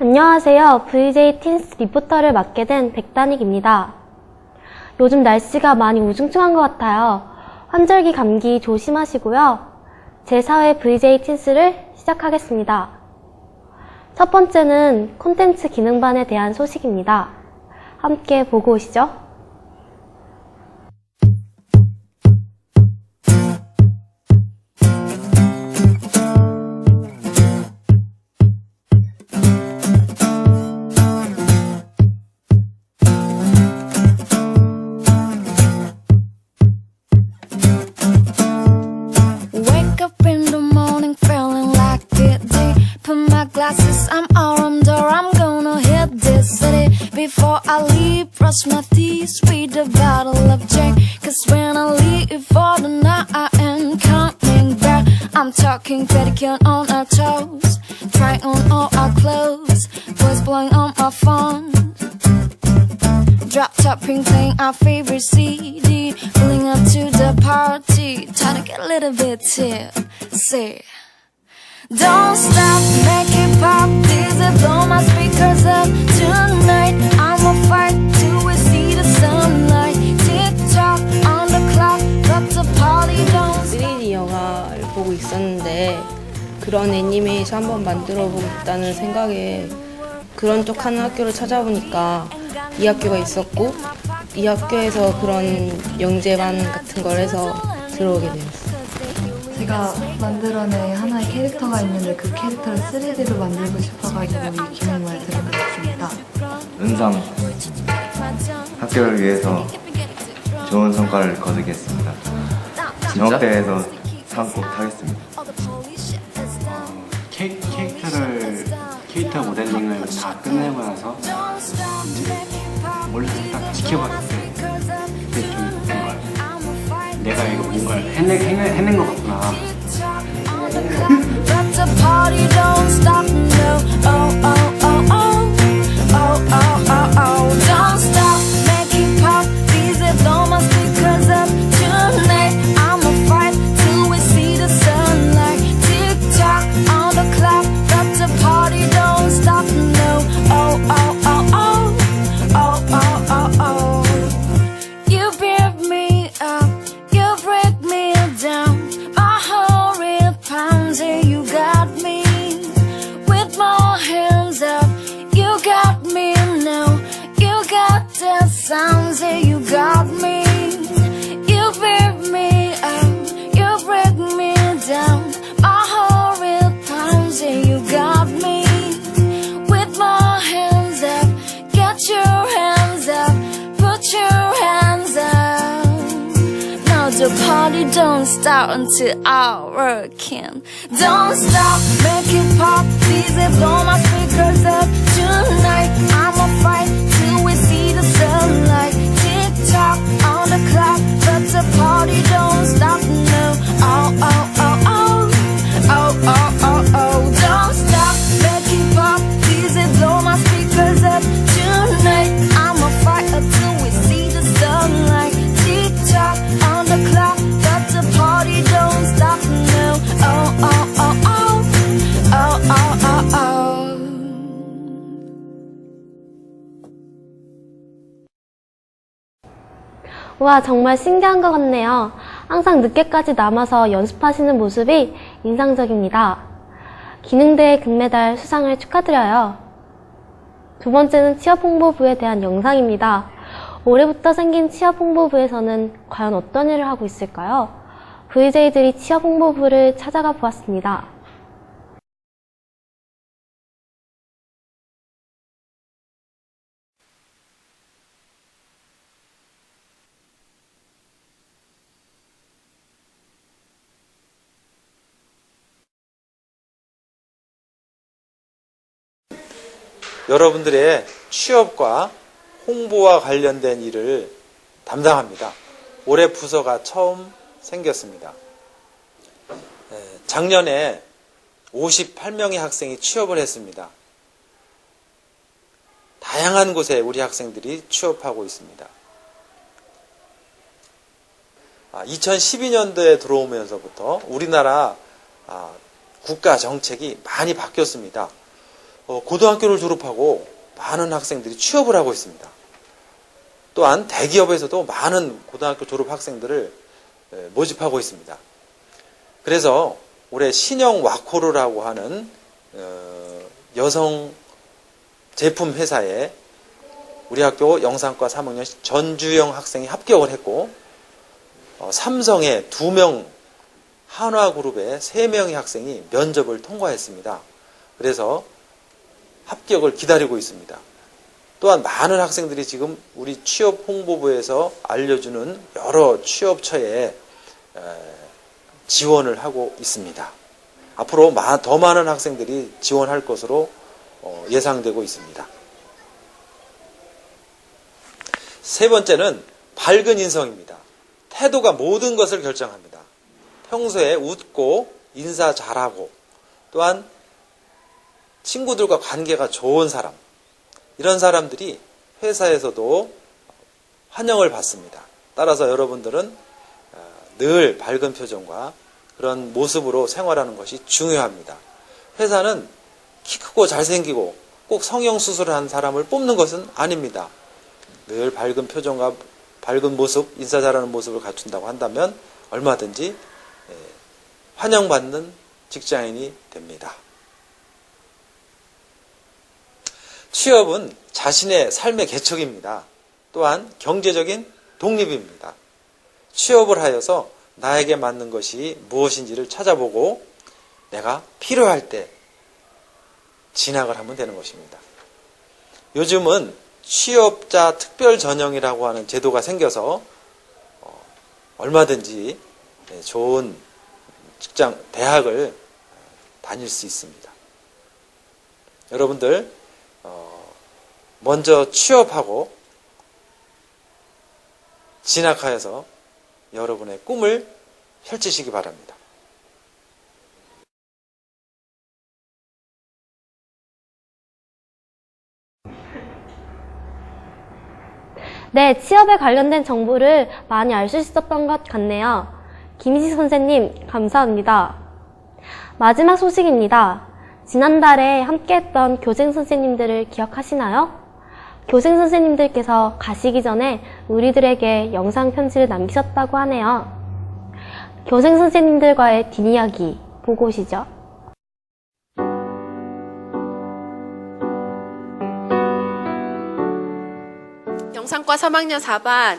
안녕하세요. VJ 틴스 리포터를 맡게 된 백단익입니다. 요즘 날씨가 많이 우중충한 것 같아요. 환절기 감기 조심하시고요. 제4회 VJ 틴스를 시작하겠습니다. 첫 번째는 콘텐츠 기능반에 대한 소식입니다. 함께 보고 오시죠. Brush my teeth, read a bottle of Jack. Cause when I leave for the night, I am coming back. I'm talking pedicure on our toes. Try on all our clothes. Voice blowing on my phone. Drop top pink playing our favorite CD. Pulling up to the party. Trying to get a little bit tipsy. Don't stop, make it pop. Please blow my speakers 그런 애니메이션 한번 만들어 보겠다는 생각에 그런 쪽 하는 학교를 찾아보니까 이 학교가 있었고 이 학교에서 그런 영재반 같은 걸 해서 들어오게 되었어요. 제가 만들어낸 하나의 캐릭터가 있는데 그 캐릭터를 3D로 만들고 싶어가지고 이 기능을 들어봤습니다. 은상 학교를 위해서 좋은 성과를 거두겠습니다. 정학대에서 상꼭 타겠습니다. 캐릭터 모델링을 다 끝내고 나서 멀리서 딱 지켜봤을 때 그때 좀 뭔가 내가 이거 뭔가를 해내, 해내, 해낸 것 같구나 party don't start until I in. Don't stop, make it pop, please blow my speakers up tonight. I'ma 와, 정말 신기한 것 같네요. 항상 늦게까지 남아서 연습하시는 모습이 인상적입니다. 기능대회 금메달 수상을 축하드려요. 두 번째는 취업 홍보부에 대한 영상입니다. 올해부터 생긴 취업 홍보부에서는 과연 어떤 일을 하고 있을까요? VJ들이 취업 홍보부를 찾아가 보았습니다. 여러분들의 취업과 홍보와 관련된 일을 담당합니다. 올해 부서가 처음 생겼습니다. 에, 작년에 58명의 학생이 취업을 했습니다. 다양한 곳에 우리 학생들이 취업하고 있습니다. 2012년도에 들어오면서부터 우리나라 아, 국가 정책이 많이 바뀌었습니다. 어, 고등학교를 졸업하고 많은 학생들이 취업을 하고 있습니다. 또한 대기업에서도 많은 고등학교 졸업 학생들을 에, 모집하고 있습니다. 그래서 올해 신영 와코르라고 하는 어, 여성 제품 회사에 우리 학교 영상과 3학년 전주영 학생이 합격을 했고 어, 삼성의 두명 한화그룹의 세 명의 학생이 면접을 통과했습니다. 그래서 합격을 기다리고 있습니다. 또한 많은 학생들이 지금 우리 취업 홍보부에서 알려주는 여러 취업처에 에, 지원을 하고 있습니다. 앞으로 마- 더 많은 학생들이 지원할 것으로 어, 예상되고 있습니다. 세 번째는 밝은 인성입니다. 태도가 모든 것을 결정합니다. 평소에 웃고 인사 잘하고 또한 친구들과 관계가 좋은 사람 이런 사람들이 회사에서도 환영을 받습니다. 따라서 여러분들은 어, 늘 밝은 표정과 그런 모습으로 생활하는 것이 중요합니다. 회사는 키 크고 잘생기고 꼭 성형수술을 한 사람을 뽑는 것은 아닙니다. 늘 밝은 표정과 밝은 모습, 인사 잘하는 모습을 갖춘다고 한다면 얼마든지 예, 환영받는 직장인이 됩니다. 취업은 자신의 삶의 개척입니다. 또한 경제적인 독립입니다. 취업을 하여서 나에게 맞는 것이 무엇인지를 찾아보고 내가 필요할 때 진학을 하면 되는 것입니다. 요즘은 취업자 특별 전형이라고 하는 제도가 생겨서 어, 얼마든지 예, 좋은 직장, 대학을 다닐 수 있습니다. 여러분들 어, 먼저 취업하고 진학하여서 여러분의 꿈을 펼치시기 바랍니다. 네, 취업에 관련된 정보를 많이 알 수 있었던 것 같네요. 김희식 선생님, 감사합니다. 마지막 소식입니다. 지난달에 함께했던 교생 선생님들을 기억하시나요? 교생 선생님들께서 가시기 전에 우리들에게 영상 편지를 남기셨다고 하네요. 교생 선생님들과의 뒷이야기 보고 오시죠. 영상과 3학년 4반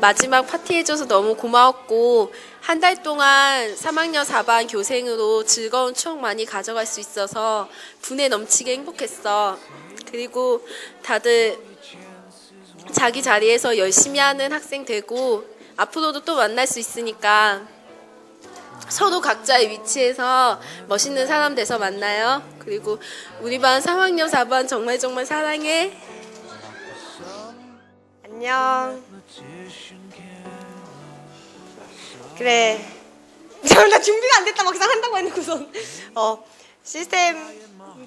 마지막 파티 해줘서 너무 고마웠고 한 달 동안 3학년 4반 교생으로 즐거운 추억 많이 가져갈 수 있어서 분에 넘치게 행복했어. 그리고 다들 자기 자리에서 열심히 하는 학생 되고 앞으로도 또 만날 수 있으니까 서로 각자의 위치에서 멋있는 사람 돼서 만나요. 그리고 우리 반 3학년 4반 정말 정말 사랑해. 안녕. 그래. 나 준비가 안 됐다 막상 한다고 해놓고선. 어, 시스템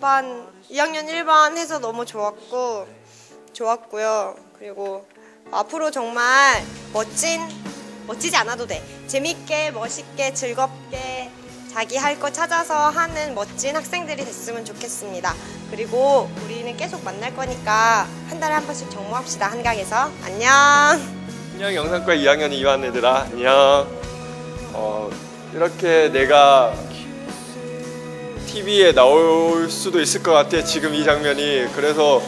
반 2학년 1반 해서 너무 좋았고, 좋았고요. 그리고 앞으로 정말 멋진, 멋지지 않아도 돼. 재밌게, 멋있게, 즐겁게 자기 할 거 찾아서 하는 멋진 학생들이 됐으면 좋겠습니다. 그리고 우리는 계속 만날 거니까 한 달에 한 번씩 정모합시다. 한강에서. 안녕. 안녕 영상과 2학년 2반 애들아 안녕 어, 이렇게 내가 TV에 나올 수도 있을 것 같아 지금 이 장면이 그래서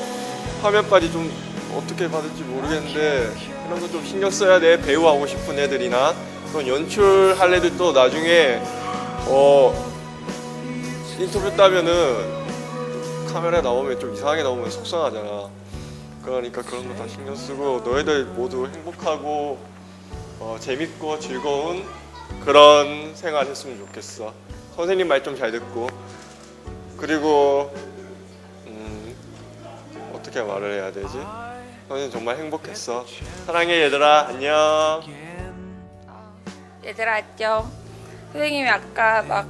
화면빨이 좀 어떻게 받을지 모르겠는데 그런 거 좀 신경 써야 돼 배우 하고 싶은 애들이나 또 연출할 애들도 나중에 어 인터뷰 따면은 카메라 나오면 좀 이상하게 나오면 속상하잖아 그러니까 그런 거 다 신경 쓰고 너희들 모두 행복하고 어, 재밌고 즐거운 그런 생활 했으면 좋겠어. 선생님 말 좀 잘 듣고 그리고 음, 어떻게 말을 해야 되지? 선생님 정말 행복했어. 사랑해 얘들아 안녕. 얘들아 안녕 선생님이 아까 막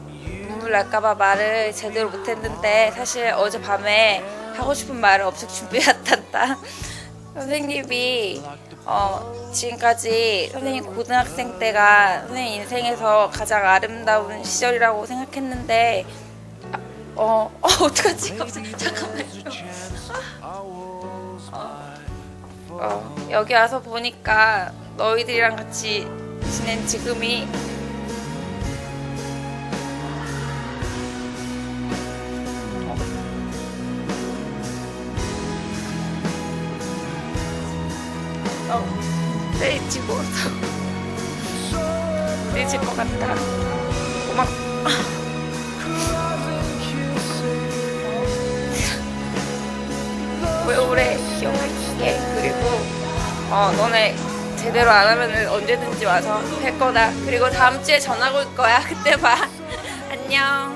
눈물 날까봐 말을 제대로 못했는데 사실 어젯밤에 하고 싶은 말을 엄청 준비해왔단다 선생님이 어, 지금까지 선생님 고등학생 때가 선생님 인생에서 가장 아름다운 시절이라고 생각했는데 아, 어, 어 어떡하지? 갑자기 잠깐만요. 어, 어, 여기 와서 보니까 너희들이랑 같이 지낸 지금이 어, 내 집어서 내집것 같다. 고맙. 왜 오래 기억할게. 그리고 어 너네 제대로 안 하면은 언제든지 와서 할 거다. 그리고 다음 주에 전화 올 거야. 그때 봐. 안녕.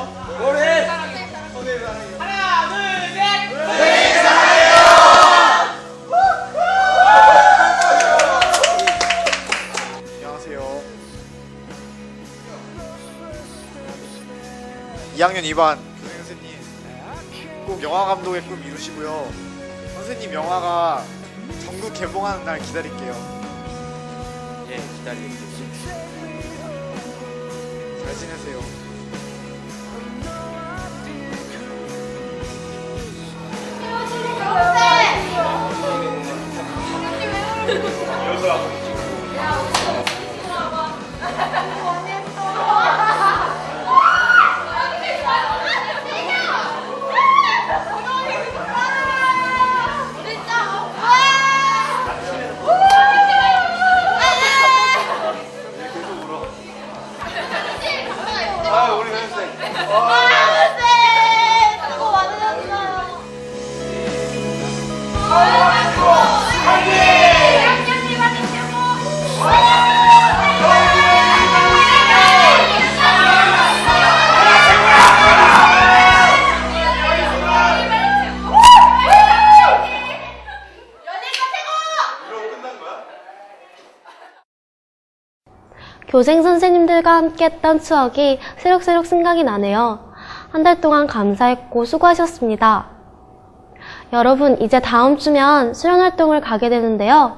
2학년 2반 교생 선생님 꼭 영화 감독의 꿈 이루시고요. 선생님 영화가 전국 개봉하는 날 기다릴게요. 예, 기다릴게요. 잘 지내세요. 아, 교생 선생님들과 함께 했던 추억이 새록새록 생각이 나네요. 한 달 동안 감사했고 수고하셨습니다. 여러분, 이제 다음 주면 수련 활동을 가게 되는데요.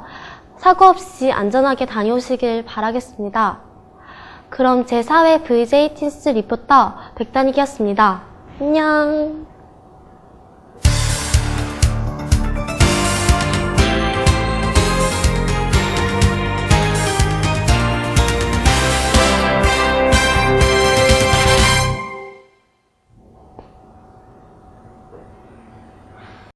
사고 없이 안전하게 다녀오시길 바라겠습니다. 그럼 제4회 VJ 틴스 리포터 백단익이었습니다. 안녕.